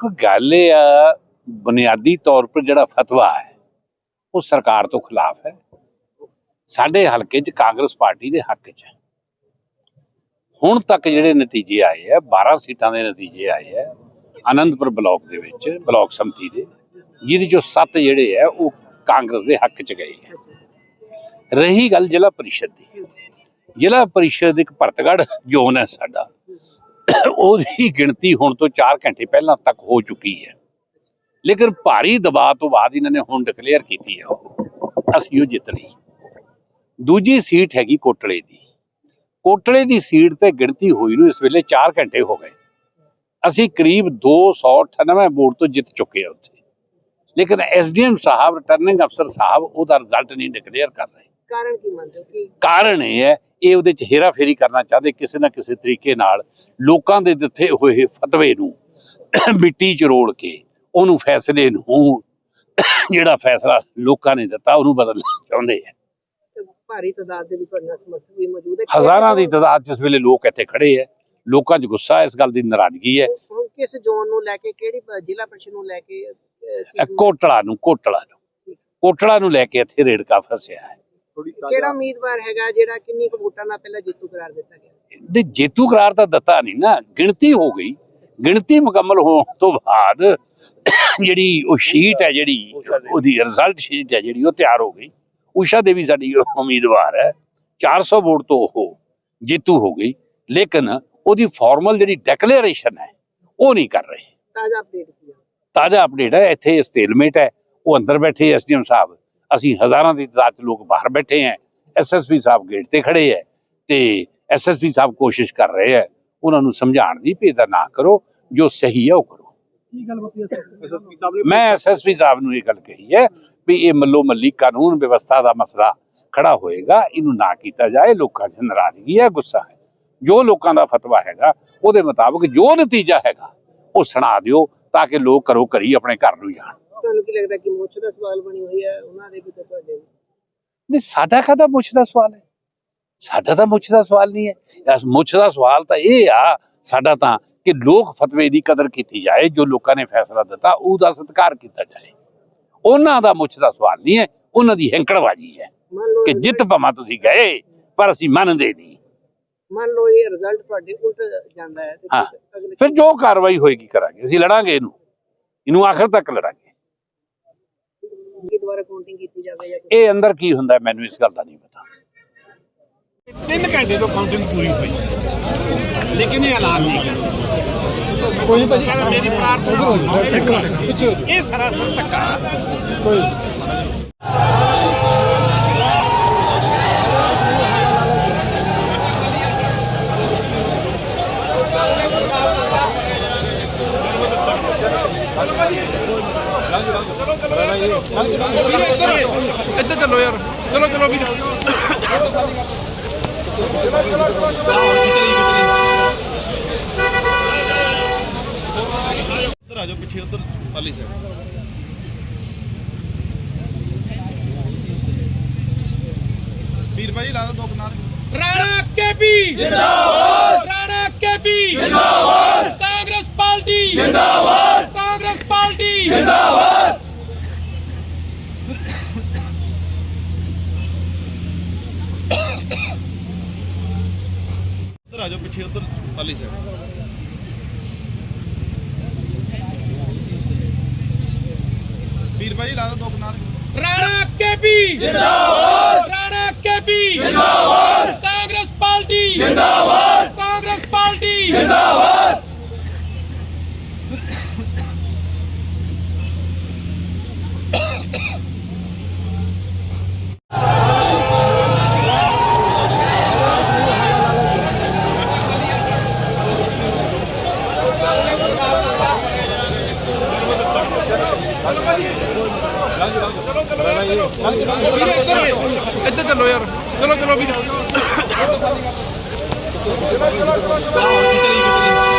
ਦੇਖੋ ਗੱਲ ਇਹ ਆ, ਬੁਨਿਆਦੀ ਤੌਰ 'ਤੇ ਜਿਹੜਾ ਫਤਵਾ ਹੈ, ਉਹ ਸਰਕਾਰ ਤੋਂ ਖਿਲਾਫ ਹੈ। ਸਾਡੇ ਹਲਕੇ 'ਚ ਕਾਂਗਰਸ ਪਾਰਟੀ ਦੇ ਹੱਕ 'ਚ ਹੈ। ਹੁਣ ਤੱਕ ਜਿਹੜੇ ਨਤੀਜੇ ਆਏ ਆ 12 ਸੀਟਾਂ ਦੇ ਨਤੀਜੇ ਆਏ ਆ, ਆਨੰਦਪੁਰ ਬਲਾਕ ਦੇ ਵਿੱਚ, ਬਲਾਕ ਸੰਮਤੀ ਦੇ, ਜਿਹਦੇ ਚੋਂ 7 ਜਿਹੜੇ ਆ, ਉਹ ਕਾਂਗਰਸ ਦੇ ਹੱਕ 'ਚ ਗਏ ਆ। ਰਹੀ ਗੱਲ ਜ਼ਿਲ੍ਹਾ ਪਰਿਸ਼ਦ ਦੀ। ਜ਼ਿਲ੍ਹਾ ਪਰਿਸ਼ਦ ਇੱਕ ਭਰਤਗੜ ਜ਼ੋਨ ਹੈ ਸਾਡਾ। ਉਹਦੀ ਗਿਣਤੀ ਹੁਣ ਤੋਂ 4 ਘੰਟੇ ਪਹਿਲਾਂ ਤੱਕ ਹੋ ਚੁੱਕੀ ਹੈ। ਲੇਕਿਨ ਭਾਰੀ ਦਬਾਅ ਤੋਂ ਬਾਅਦ ਇਹਨਾਂ ਨੇ ਹੁਣ ਡਿਕਲੇਅਰ ਕੀਤੀ ਹੈ। ਉਹ। ਅਸੀਂ ਉਹ ਜਿੱਤ ਲਈ। ਦੂਜੀ ਸੀਟ ਹੈਗੀ ਕੋਟਲੇ ਦੀ। ਕੋਟਲੇ ਦੀ ਸੀਟ ਤੇ ਗਿਣਤੀ ਹੋਈ ਨੂੰ ਇਸ ਵੇਲੇ 4 ਘੰਟੇ ਹੋ ਗਏ। ਅਸੀਂ ਕਰੀਬ 298 ਵੋਟ ਤੋਂ ਜਿੱਤ ਚੁੱਕੇ ਹਾਂ ਉੱਥੇ। ਲੇਕਿਨ ਐਸਡੀਐਮ ਸਾਹਿਬ ਰਿਟਰਨਿੰਗ ਅਫਸਰ ਸਾਹਿਬ, ਉਹਦਾ ਰਿਜ਼ਲਟ ਨਹੀਂ ਡਿਕਲੇਅਰ ਕਰ ਰਹੇ। ਕਾਰਨ ਕੀ ਮੰਨਦੇ ਹੋ? ਕਿ ਕਾਰਨ ਇਹ ਹੈ ਇਹ ਉਹਦੇ ਚ ਹੇਰਾਫੇਰੀ ਕਰਨਾ ਚਾਹਦੇ ਕਿਸੇ ਨਾ ਕਿਸੇ ਤਰੀਕੇ ਨਾਲ ਲੋਕਾਂ ਦੇ ਦਿੱਤੇ ਹੋਏ ਫਤਵੇ ਨੂੰ ਮਿੱਟੀ ਚ ਰੋੜ ਕੇ ਉਹਨੂੰ ਫੈਸਲੇ ਨੂੰ ਜਿਹੜਾ ਫੈਸਲਾ ਲੋਕਾਂ ਨੇ ਦਿੱਤਾ ਉਹਨੂੰ ਬਦਲਣਾ ਚਾਹੁੰਦੇ ਆ। ਭਾਰੀ ਤਾਦਾਦ ਦੇ ਵਿੱਚ ਤੁਹਾਡੇ ਨਾਲ ਸਮਰਥਕ ਵੀ ਮੌਜੂਦ ਹੈ। ਹਜ਼ਾਰਾਂ ਦੀ ਤਾਦਾਦ ਇਸ ਵੇਲੇ ਲੋਕ ਇੱਥੇ ਖੜੇ ਹੈ ਲੋਕਾਂ 'ਚ ਗੁੱਸਾ ਇਸ ਗੱਲ ਦੀ ਨਾਰਾਜ਼ਗੀ ਹੈ। ਹੁਣ ਕਿਸ ਜ਼ੋਨ ਨੂੰ ਲੈ ਕੇ ਕਿਹੜੀ ਜ਼ਿਲ੍ਹਾ ਪ੍ਰੀਸ਼ਦ ਨੂੰ ਲੈ ਕੇ ਸੀਟ ਨੂੰ- ਕੋਟਲਾ ਨੂੰ ਕੋਟਲਾ ਨੂੰ। ਕੋਟਲਾ ਨੂੰ ਲੈ ਕੇ ਇੱਥੇ ਰੇੜਕਾ ਫਸਿਆ ਹੈ। ਕਿਹੜਾ ਉਮੀਦਵਾਰ ਹੈਗਾ ਜਿਹੜਾ ਕਿੰਨੀ ਕੁ ਵੋਟਾਂ ਨਾਲ ਪਹਿਲਾਂ ਜੇਤੂ ਕਰਾਰ ਦਿੱਤਾ ਗਿਆ? ਦੇ ਜੇਤੂ ਕਰਾਰ ਤਾਂ ਦਿੱਤਾ ਨਹੀਂ ਨਾ ਗਿਣਤੀ ਹੋ ਗਈ। ਗਿਣਤੀ ਮੁਕੰਮਲ ਹੋਣ ਤੋਂ ਬਾਅਦ ਜਿਹੜੀ ਉਹ ਸ਼ੀਟ ਹੈ ਜਿਹੜੀ ਉਹਦੀ ਰਿਜ਼ਲਟ ਸ਼ੀਟ ਹੈ ਜਿਹੜੀ ਉਹ ਤਿਆਰ ਹੋ ਗਈ। ਊਸ਼ਾ ਦੇਵੀ ਸਾਡੀ ਉਮੀਦਵਾਰ ਹੈ। 400 ਵੋਟ ਤੋਂ ਉਹ ਜੇਤੂ ਹੋ ਗਈ। ਲੇਕਿਨ ਉਹਦੀ ਫਾਰਮਲ ਜਿਹੜੀ ਡੈਕਲੇਰੇਸ਼ਨ ਹੈ ਉਹ ਨਹੀਂ ਕਰ ਰਹੇ। ਤਾਜ਼ਾ ਅਪਡੇਟ ਕੀ ਹੈ ਤਾਜ਼ਾ ਅਪਡੇਟ ਹੈ ਇੱਥੇ ਸਟੇਲਮੇਟ ਹੈ। ਉਹ ਅੰਦਰ ਬੈਠੇ ਐਸਡੀਐਮ ਸਾਹਿਬ। ਅਸੀਂ ਹਜ਼ਾਰਾਂ ਦੀ ਤਾਦਾਦ 'ਚ ਲੋਕ ਬਾਹਰ ਬੈਠੇ ਹੈ ਐਸਐਸਪੀ ਸਾਹਿਬ ਗੇਟ ਤੇ ਖੜੇ ਹੈ ਤੇ ਐਸਐਸਪੀ ਸਾਹਿਬ ਕੋਸ਼ਿਸ਼ ਕਰ ਰਹੇ ਹੈ ਉਹਨਾਂ ਨੂੰ ਸਮਝਾਉਣ ਦੀ ਇਹਦਾ ਨਾ ਕਰੋ ਜੋ ਸਹੀ ਹੈ ਉਹ ਕਰੋ। ਕੀ ਗੱਲ ਬਤੀ ਐਸਐਸਪੀ ਸਾਹਿਬ ਨੇ ਮੈਂ ਐਸਐਸਪੀ ਸਾਹਿਬ ਨੂੰ ਇਹ ਗੱਲ ਕਹੀ ਹੈ ਵੀ ਇਹ ਮੱਲੋ ਮੱਲੀ ਕਾਨੂੰਨ ਵਿਵਸਥਾ ਦਾ ਮਸਲਾ ਖੜਾ ਹੋਏਗਾ ਇਹਨੂੰ ਨਾ ਕੀਤਾ ਜਾਏ ਲੋਕਾਂ 'ਚ ਨਾਰਾਜ਼ਗੀ ਹੈ ਗੁੱਸਾ ਹੈ ਜੋ ਲੋਕਾਂ ਦਾ ਫਤਵਾ ਹੈਗਾ ਉਹਦੇ ਮੁਤਾਬਕ ਜੋ ਨਤੀਜਾ ਹੈਗਾ ਉਹ ਸੁਣਾ ਦਿਓ ਤਾਂ ਕਿ ਲੋਕ ਘਰੋਂ ਘਰੀ ਆਪਣੇ ਘਰ ਨੂੰ ਜਾਣ। ਤੁਹਾਨੂੰ ਕੀ ਲੱਗਦਾ ਕਿ ਮੋਚ ਦਾ ਸਵਾਲ ਬਣੀ ਹੋਈ ਹੈ? ਉਹਨਾਂ ਦੇ ਵੀ ਤੇ ਤੁਹਾਡੇ ਵੀ। ਨਹੀਂ ਸਾਡਾ ਕਾਹਦਾ ਮੁੱਛ ਦਾ ਸਵਾਲ ਹੈ? ਸਾਡਾ ਤਾਂ ਮੁੱਛ ਦਾ ਸਵਾਲ ਨਹੀਂ ਹੈ। ਮੁੱਛ ਦਾ ਸਵਾਲ ਤਾਂ ਇਹ ਆ ਸਾਡਾ ਤਾਂ ਕਿ ਲੋਕ ਫਤਵੇ ਦੀ ਕਦਰ ਕੀਤੀ ਜਾਏ ਜੋ ਲੋਕਾਂ ਨੇ ਫੈਸਲਾ ਦਿੱਤਾ ਉਹਦਾ ਸਤਿਕਾਰ ਕੀਤਾ ਜਾਏ। ਉਹਨਾਂ ਦਾ ਮੁੱਛ ਦਾ ਸਵਾਲ ਨਹੀਂ ਹੈ ਉਹਨਾਂ ਦੀ ਹੈਂਕੜਵਾਜੀ ਹੈ ਕਿ ਜਿੱਤ ਭਾਵੇਂ ਤੁਸੀਂ ਗਏ ਪਰ ਅਸੀਂ ਮੰਨਦੇ ਨਹੀਂ। ਮੰਨ ਲਓ ਇਹ ਰਿਜ਼ਲਟ ਤੁਹਾਡੇ ਉਲਟ ਜਾਂਦਾ ਹੈ ਫਿਰ ਜੋ ਕਾਰਵਾਈ ਹੋਏਗੀ ਕਰਾਂਗੇ ਅਸੀਂ ਲੜਾਂਗੇ ਇਹਨੂੰ। ਇਹਨੂੰ ਆਖਰ ਤੱਕ ਲੜਾਂਗੇ। ਕੀ ਦੁਬਾਰਾ ਕਾਊਂਟਿੰਗ ਕੀਤੀ ਜਾਵੇ ਜਾਂ ਕੁਛ? ਇਹ ਅੰਦਰ ਕੀ ਹੁੰਦਾ ਹੈ, ਮੈਨੂੰ ਇਸ ਗੱਲ ਦਾ ਨਹੀਂ ਪਤਾ। ਤਿੰਨ ਘੰਟੇ ਤੋਂ ਕਾਊਂਟਿੰਗ ਪੂਰੀ ਹੋਈ। ਲੇਕਿਨ ਇਹ ਐਲਾਨ ਨਹੀਂ ਕੀਤਾ ਕੋਈ ਭਾਜੀ। ਮੇਰੀ ਪ੍ਰਾਰਥਨਾ ਇਹ ਸਰਾਸਰ ਧੱਕਾ। ਇੱਧਰ ਚੱਲੋ ਯਾਰ। ਚਲੋ ਚਲੋ ਵੀਰ। ਉਧਰ ਆ ਜਾਓ ਪਿੱਛੇ ਉਧਰ ਪਾਲੀ ਸਾਈਡ ਵੀਰ ਭਾਈ ਲਾ ਦੋ ਦੋ ਕਿਨਾਰ। ਰਾਣਾ ਕੇਪੀ! ਜਿੰਦਾਬਾਦ! ਰਾਣਾ ਕੇਪੀ! ਜਿੰਦਾਬਾਦ! Congress party! ਜਿੰਦਾਬਾਦ! Congress party! ਉਧਰ ਆ ਜਾਓ ਪਿੱਛੇ ਉਧਰ ਪਾਲੀ ਸਾਈਡ ਵੀਰ ਭਾਈ ਲਾ ਦੋ ਦੋ ਕਿਨਾਰ। ਰਾਣਾ ਕੇਪੀ ਜਿੰਦਾਬਾਦ! ਰਾਣਾ ਕੇਪੀ ਜਿੰਦਾਬਾਦ! Congress party! ਜਿੰਦਾਬਾਦ! ਇੱਧਰ ਚੱਲੋ ਯਾਰ ਚਲੋ ਚਲੋ ਵੀਰ ਚਲੀ ਚਲੀ